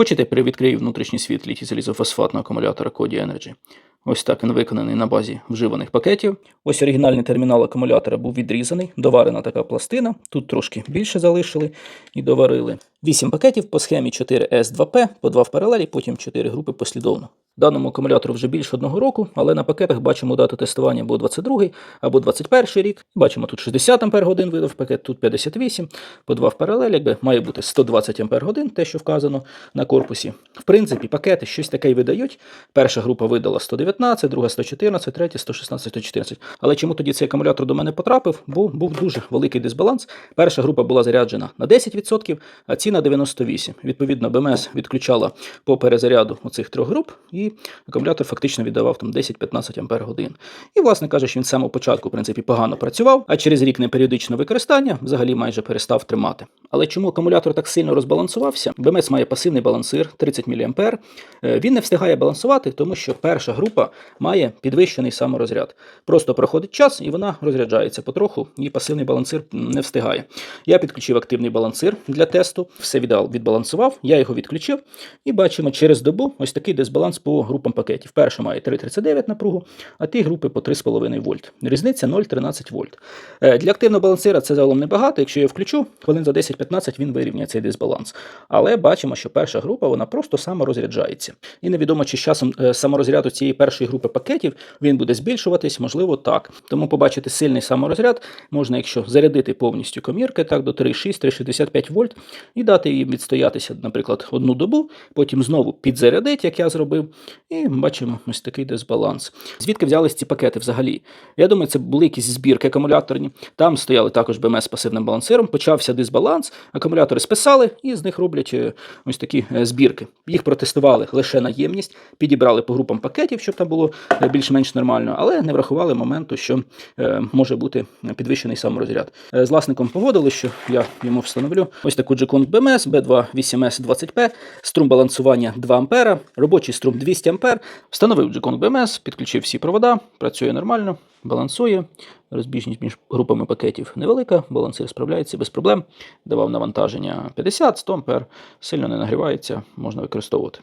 Хочете, привідкрию внутрішній світ літій залізофосфатного акумулятора Kodi Energy. Ось так він виконаний на базі вживаних пакетів. Ось оригінальний термінал акумулятора був відрізаний, доварена така пластина. Тут трошки більше залишили і доварили. 8 пакетів по схемі 4S2P, по 2 в паралелі, потім 4 групи послідовно. Даному акумулятору вже більше одного року, але на пакетах бачимо дату тестування або 22 або 21 рік. Бачимо тут 60 Ампер видав пакет, тут 58, по 2 в паралель, якби має бути 120 Ампер те, що вказано на корпусі. В принципі, пакети щось таке й видають. Перша група видала 119, друга 114, третя 116, 114. Але чому тоді цей акумулятор до мене потрапив? Бо був дуже великий дисбаланс. Перша група була заряджена на 10%, а ці на 98%. Відповідно, БМС відключала по перезаряду оцих трьох груп, і акумулятор фактично віддавав там 10-15 Ампер годин. І, власне кажучи, він з самого початку, в принципі, погано працював, а через рік неперіодичного використання взагалі майже перестав тримати. Але чому акумулятор так сильно розбалансувався? БМС має пасивний балансир 30 мА. Е, Він не встигає балансувати, тому що перша група має підвищений саморозряд. Просто проходить час і вона розряджається потроху, і пасивний балансир не встигає. Я підключив активний балансир для тесту, все відбалансував, я його відключив, і бачимо через добу ось такий дисбаланс по групам пакетів. Перша має 3,39 напругу, а ті групи по 3,5 вольт. Різниця 0,13 вольт. Е, Для активного балансира це загалом небагато. Якщо я включу, хвилин за 10-15 він вирівняє цей дисбаланс. Але бачимо, що перша група вона просто саморозряджається. І невідомо, чи з часом е, саморозряду цієї першої групи пакетів він буде збільшуватись, можливо, так. Тому побачити сильний саморозряд можна, якщо зарядити повністю комірки так до 3,6-3,65 вольт і дати їм відстоятися, наприклад, одну добу, потім знову підзарядити, як я зробив, і бачимо ось такий дисбаланс. Звідки взялись ці пакети взагалі? Я думаю, це були якісь збірки акумуляторні. Там стояли також БМС з пасивним балансиром, почався дисбаланс, акумулятори списали і з них роблять е, ось такі е, збірки. Їх протестували лише на ємність, підібрали по групам пакетів, щоб там було е, більш-менш нормально, але не врахували моменту, що може бути підвищений саморозряд. З власником погодили, що я йому встановлю ось таку G-Con B2 8S 20P, струм балансування 2 А, робочий струм 200 А. Встановив Джекон БМС, підключив всі провода, працює нормально, балансує. Розбіжність між групами пакетів невелика, балансир справляється без проблем. Давав навантаження 50-100 А, сильно не нагрівається, можна використовувати.